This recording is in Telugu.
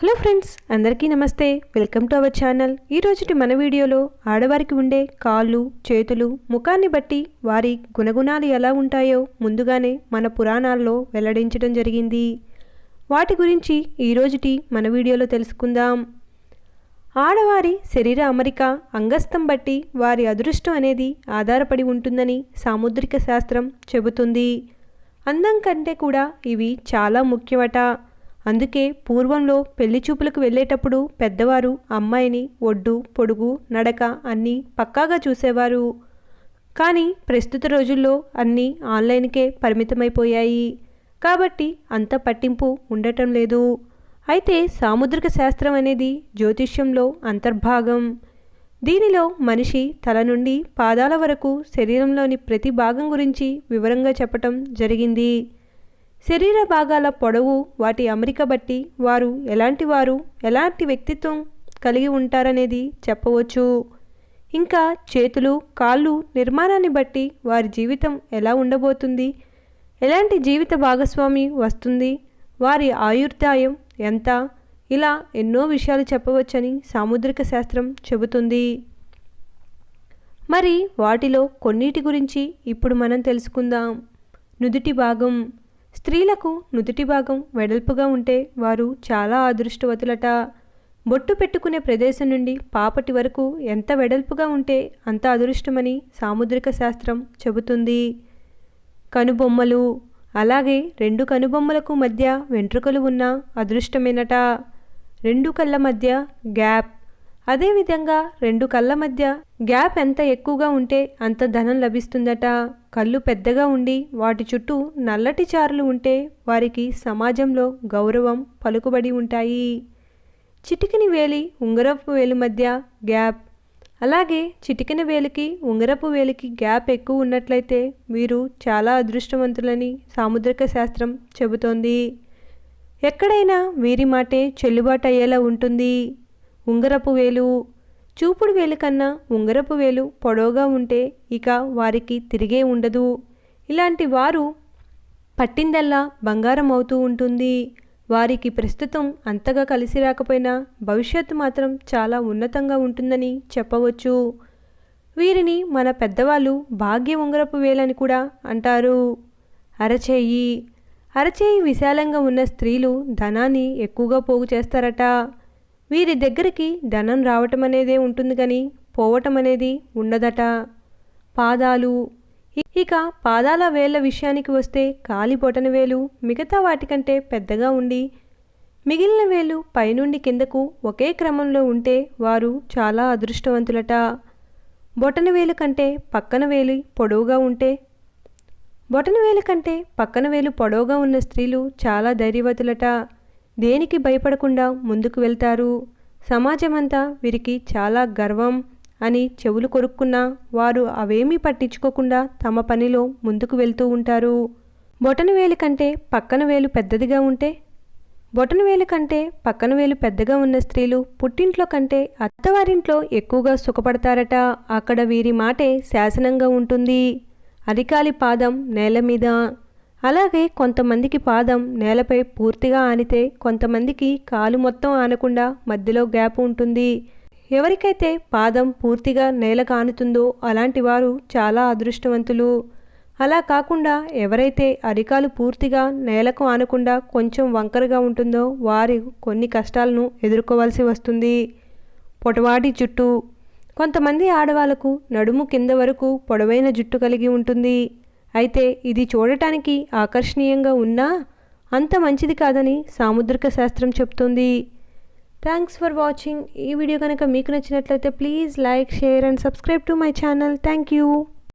హలో ఫ్రెండ్స్ అందరికీ నమస్తే. Welcome to our channel. ఈరోజుటి మన వీడియోలో ఆడవారికి ఉండే కాళ్ళు చేతులు ముఖాన్ని బట్టి వారి గుణగుణాలు ఎలా ఉంటాయో ముందుగానే మన పురాణాల్లో వెల్లడించడం జరిగింది. వాటి గురించి ఈరోజుటి మన వీడియోలో తెలుసుకుందాం. ఆడవారి శరీర అమరిక అంగస్థం బట్టి వారి అదృష్టం అనేది ఆధారపడి ఉంటుందని సాముద్రిక శాస్త్రం చెబుతుంది. అందం కంటే కూడా ఇవి చాలా ముఖ్యమట. అందుకే పూర్వంలో పెళ్ళి చూపులకు వెళ్ళేటప్పుడు పెద్దవారు అమ్మాయిని ఒడ్డు పొడుగు నడక అన్నీ పక్కాగా చూసేవారు. కానీ ప్రస్తుత రోజుల్లో అన్నీ ఆన్లైన్కే పరిమితమైపోయాయి. కాబట్టి అంత పట్టింపు ఉండటం లేదు. అయితే సాముద్రిక శాస్త్రం అనేది జ్యోతిష్యంలో అంతర్భాగం. దీనిలో మనిషి తల నుండి పాదాల వరకు శరీరంలోని ప్రతి భాగం గురించి వివరంగా చెప్పటం జరిగింది. శరీర భాగాల పొడవు వాటి అమరిక బట్టి వారు ఎలాంటి వారు ఎలాంటి వ్యక్తిత్వం కలిగి ఉంటారనేది చెప్పవచ్చు. ఇంకా చేతులు కాళ్ళు నిర్మాణాన్ని బట్టి వారి జీవితం ఎలా ఉండబోతుంది ఎలాంటి జీవిత భాగస్వామి వస్తుంది వారి ఆయుర్దాయం ఎంత ఇలా ఎన్నో విషయాలు చెప్పవచ్చని సాముద్రిక శాస్త్రం చెబుతుంది. మరి వాటిలో కొన్నిటి గురించి ఇప్పుడు మనం తెలుసుకుందాం. నుదుటి భాగం. స్త్రీలకు నుదుటి భాగం వెడల్పుగా ఉంటే వారు చాలా అదృష్టవతులట. బొట్టు పెట్టుకునే ప్రదేశం నుండి పాపటి వరకు ఎంత వెడల్పుగా ఉంటే అంత అదృష్టమని సాముద్రిక శాస్త్రం చెబుతుంది. కనుబొమ్మలు. అలాగే రెండు కనుబొమ్మలకు మధ్య వెంట్రుకలు ఉన్న అదృష్టమేనట. రెండు కళ్ళ మధ్య గ్యాప్. అదేవిధంగా రెండు కళ్ళ మధ్య గ్యాప్ ఎంత ఎక్కువగా ఉంటే అంత ధనం లభిస్తుందట. కళ్ళు పెద్దగా ఉండి వాటి చుట్టూ నల్లటి చారులు ఉంటే వారికి సమాజంలో గౌరవం పలుకుబడి ఉంటాయి. చిటికిని వేలి ఉంగరపు వేలు మధ్య గ్యాప్. అలాగే చిటికిన వేలికి ఉంగరపు వేలికి గ్యాప్ ఎక్కువ ఉన్నట్లయితే వీరు చాలా అదృష్టవంతులని సాముద్రిక శాస్త్రం చెబుతోంది. ఎక్కడైనా వీరి మాటే చెల్లుబాటు అయ్యేలా ఉంటుంది. ఉంగరపు వేలు. చూపుడు వేలు కన్నా ఉంగరపు వేలు పొడవుగా ఉంటే ఇక వారికి తిరిగే ఉండదు. ఇలాంటి వారు పట్టిందల్లా బంగారం అవుతూ ఉంటుంది. వారికి ప్రస్తుతం అంతగా కలిసి రాకపోయినా భవిష్యత్తు మాత్రం చాలా ఉన్నతంగా ఉంటుందని చెప్పవచ్చు. వీరిని మన పెద్దవాళ్ళు భాగ్య ఉంగరపు వేలని కూడా అంటారు. అరచేయి. అరచేయి విశాలంగా ఉన్న స్త్రీలు ధనాన్ని ఎక్కువగా పోగు చేస్తారట. వీరి దగ్గరికి ధనం రావటం అనేదే ఉంటుంది కానీ పోవటం అనేది ఉండదట. పాదాలు. ఇక పాదాల వేళ్ళ విషయానికి వస్తే కాలి బొటన వేలు మిగతా వాటికంటే పెద్దగా ఉండి మిగిలిన వేలు పైనుండి కిందకు ఒకే క్రమంలో ఉంటే వారు చాలా అదృష్టవంతులట. బొటన వేలు కంటే పక్కన వేలు పొడవుగా ఉంటే బొటన వేలు కంటే పక్కన వేలు పొడవుగా ఉన్న స్త్రీలు చాలా ధైర్యవతులట. దేనికి భయపడకుండా ముందుకు వెళ్తారు? సమాజమంతా వీరికి చాలా గర్వం అని చెవులు కొరుక్కున్నా వారు అవేమీ పట్టించుకోకుండా తమ పనిలో ముందుకు వెళ్తూ ఉంటారు. బొటన వేలు కంటే పక్కన వేలు పెద్దదిగా ఉంటే? బొటన వేలు కంటే పక్కన వేలు పెద్దగా ఉన్న స్త్రీలు పుట్టింట్లో కంటే అత్తవారింట్లో ఎక్కువగా సుఖపడతారట. అక్కడ వీరి మాటే శాసనంగా ఉంటుంది. అరికాలి పాదం నేల మీద. అలాగే కొంతమందికి పాదం నేలపై పూర్తిగా ఆనితే కొంతమందికి కాలు మొత్తం ఆనకుండా మధ్యలో గ్యాప్ ఉంటుంది. ఎవరికైతే పాదం పూర్తిగా నేల కానుతుందో అలాంటి వారు చాలా అదృష్టవంతులు. అలా కాకుండా ఎవరైతే అరికాలు పూర్తిగా నేలకు ఆనకుండా కొంచెం వంకరగా ఉంటుందో వారు కొన్ని కష్టాలను ఎదుర్కోవాల్సి వస్తుంది. పొటవాటి జుట్టు. కొంతమంది ఆడవాళ్ళకు నడుము కింద వరకు పొడవైన జుట్టు కలిగి ఉంటుంది. అయితే ఇది చూడటానికి ఆకర్షణీయంగా ఉన్నా అంత మంచిది కాదని సాముద్రిక శాస్త్రం చెప్తుంది. థ్యాంక్స్ ఫర్ వాచింగ్ ఈ వీడియో కనుక మీకు నచ్చినట్లయితే please like share and subscribe to my channel thank you